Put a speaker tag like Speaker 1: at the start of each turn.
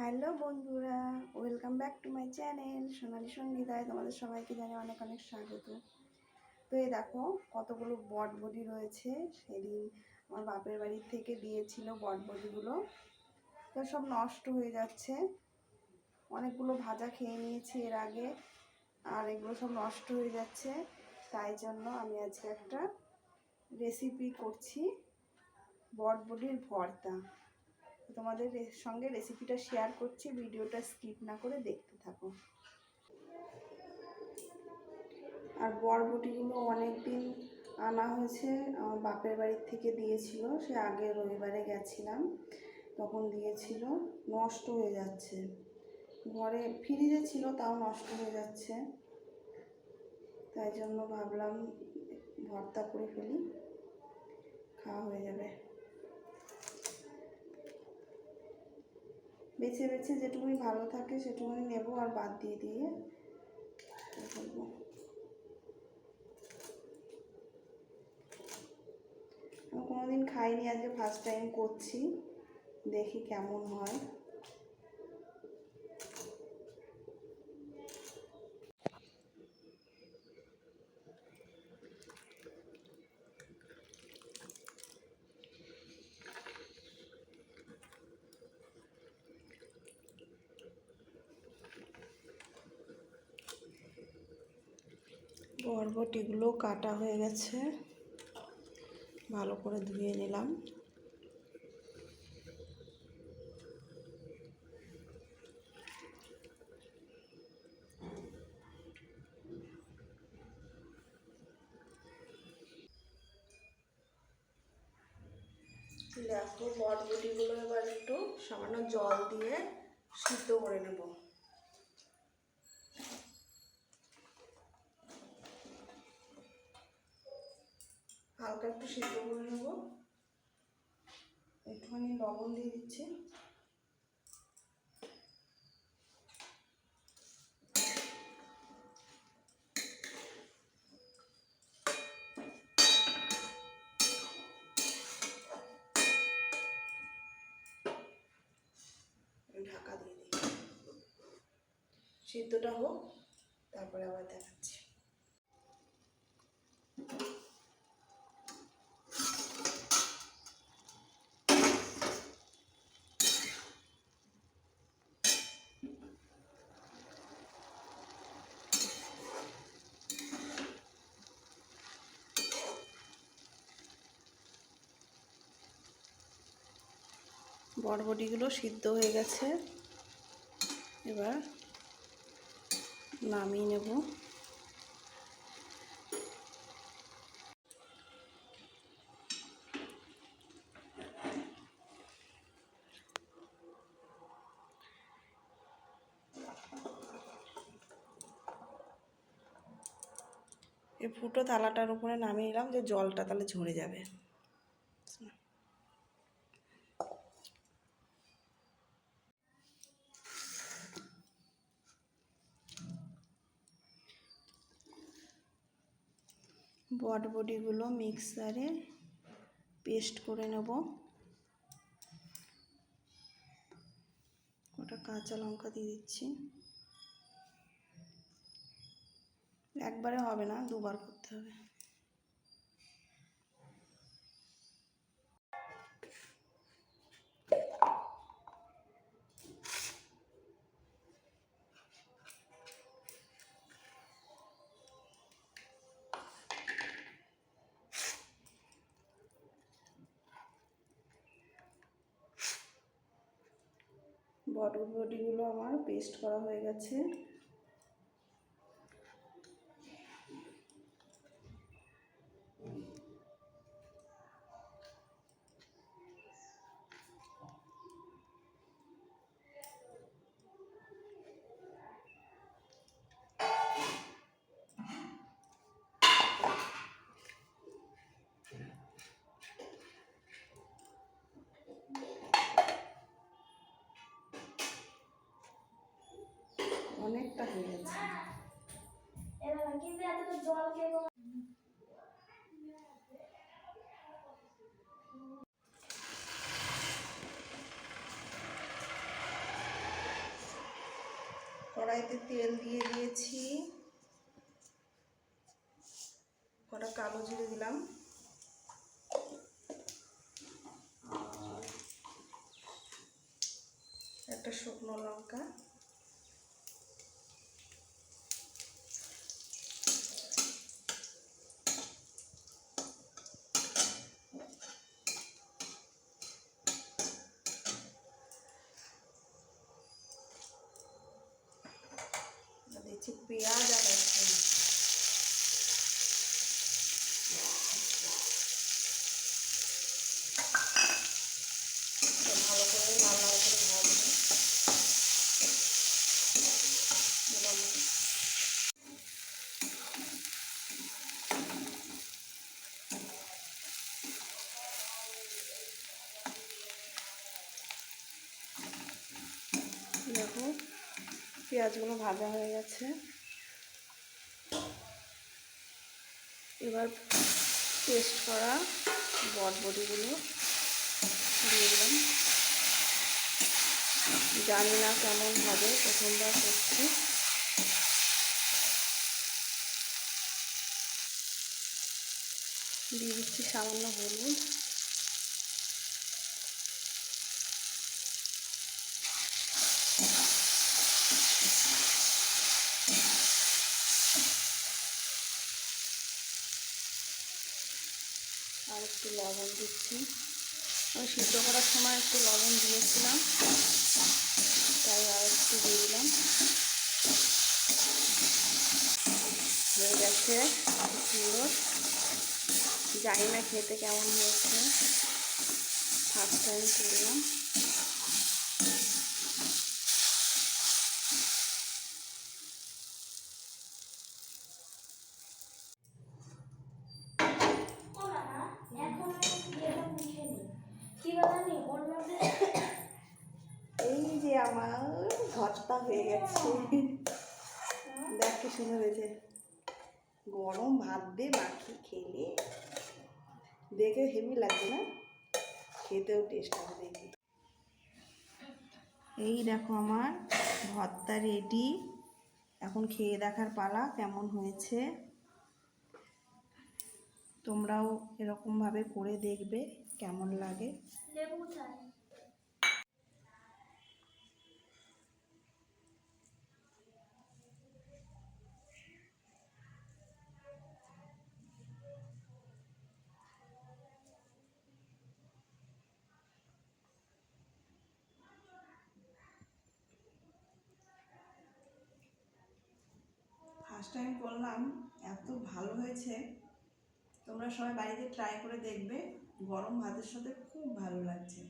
Speaker 1: Hello বন্ধুরা, welcome back to my channel Sonali সঙ্গীতায়। তোমাদের সবাইকে জানি অনেক অনেক স্বাগত। তো এই দেখো, কতগুলো বটবডি রয়েছে। সেদিন আমার বাপের বাড়ির থেকে দিয়েছিল বটবডিগুলো তো সব নষ্ট হয়ে যাচ্ছে। অনেকগুলো ভাজা খেয়ে নিয়েছি এর আগে, আর এগুলো সব নষ্ট হয়ে যাচ্ছে। তাই জন্য আমি আজকে একটা রেসিপি করছি বটবডির ভর্তা। তোমাদের সঙ্গে রেসিপিটা শেয়ার করছি ভিডিওটা স্কিপ না করে দেখতে থাকো। আর বরবটিগুলো অনেক দিন আনা হয়েছে, আমার বাপের বাড়ির থেকে দিয়েছিল, সে আগে রবিবারে গেছিলাম, তখন দিয়েছিল, নষ্ট হয়ে যাচ্ছে। ঘরে ফ্রিজে ছিল, তাও নষ্ট হয়ে যাচ্ছে। তাই জন্য ভাবলাম, ভর্তা করে ফেলি, খাওয়া হয়ে যাবে। বেছে বেছে যেটুকুই ভালো থাকে সেটুকুনি নেব আর বাদ দিয়ে দিয়ে কোনোদিন খাইনি, আজকে ফার্স্ট টাইম করছি, দেখি কেমন হয়। বরবটিগুলো কাটা হয়ে গেছে। ভালো করে ধুয়ে নিলাম। দেখো বরবটিগুলো এবার একটু সামান্য জল দিয়ে সিদ্ধ করে নেব। হালকা একটু সিদ্ধ করে নেব। একটুখানি লবণ দিয়ে দিচ্ছি। ঢাকা দিয়ে দিই। সিদ্ধটা হোক, তারপরে আবার দেখাচ্ছি। বরবটিগুলো সিদ্ধ হয়ে গেছে। এবার নামিয়ে নেব। এই ফুটো থালাটার উপরে নামিয়ে নিলাম যে জলটা তাহলে ঝরে যাবে। বটবডিগুলো মিক্সারে পেস্ট করে নেব। ওটা কাঁচা লঙ্কা দিয়ে দিচ্ছি। একবারে হবে না, দুবার করতে হবে। বটবডিগুলো আমার পেস্ট করা হয়ে গেছে। অনেকটা হয়ে গেছে কড়াইতে তেল দিয়ে দিয়েছি। কটা কালো জিরে দিলাম। একটা শুকনো লঙ্কা। দিচ্ছি পেঁয়াজ আর রসুন এটা ভালো করে লাল লাল করে ভাজবো এবার দেখো পেঁয়াজগুলো ভাজা হয়ে গেছে। এবার পেস্ট করা বটবটিগুলো দিয়ে দিলাম। জানি না কেমন হবে, প্রথমবার করছি। দিয়ে দিচ্ছি সামান্য হলুদ। আর একটু লবণ দিচ্ছি। আমি সিদ্ধ করার সময় একটু লবণ দিয়েছিলাম। তাই আর একটু দিয়ে দিলাম। হয়ে গেছে সুন্দর জানি না খেতে কেমন হয়েছে। ফার্স্ট টাইম করলাম
Speaker 2: ও না না এখন আমি ইয়েটা মুখে নিই কি জানি ওর মধ্যে
Speaker 1: এই যে আমার ভর্তা হয়ে গেছে। দেখ কি সুন্দর হয়েছে। গরম ভাত দিয়ে মাখি খেলে। দেখে হেভি লাগছে না? খেতেও টেস্ট হবে দেখি। এই দেখো আমার ভর্তা রেডি এখন খেয়ে দেখার পালা কেমন হয়েছে। তোমরাও এরকমভাবে করে দেখবে কেমন লাগে। ফার্স্ট টাইম করলাম, এত ভালো হয়েছে। তোমরা সবাই বাড়িতে ট্রাই করে দেখবে, গরম ভাতের সাথে খুব ভালো লাগছে।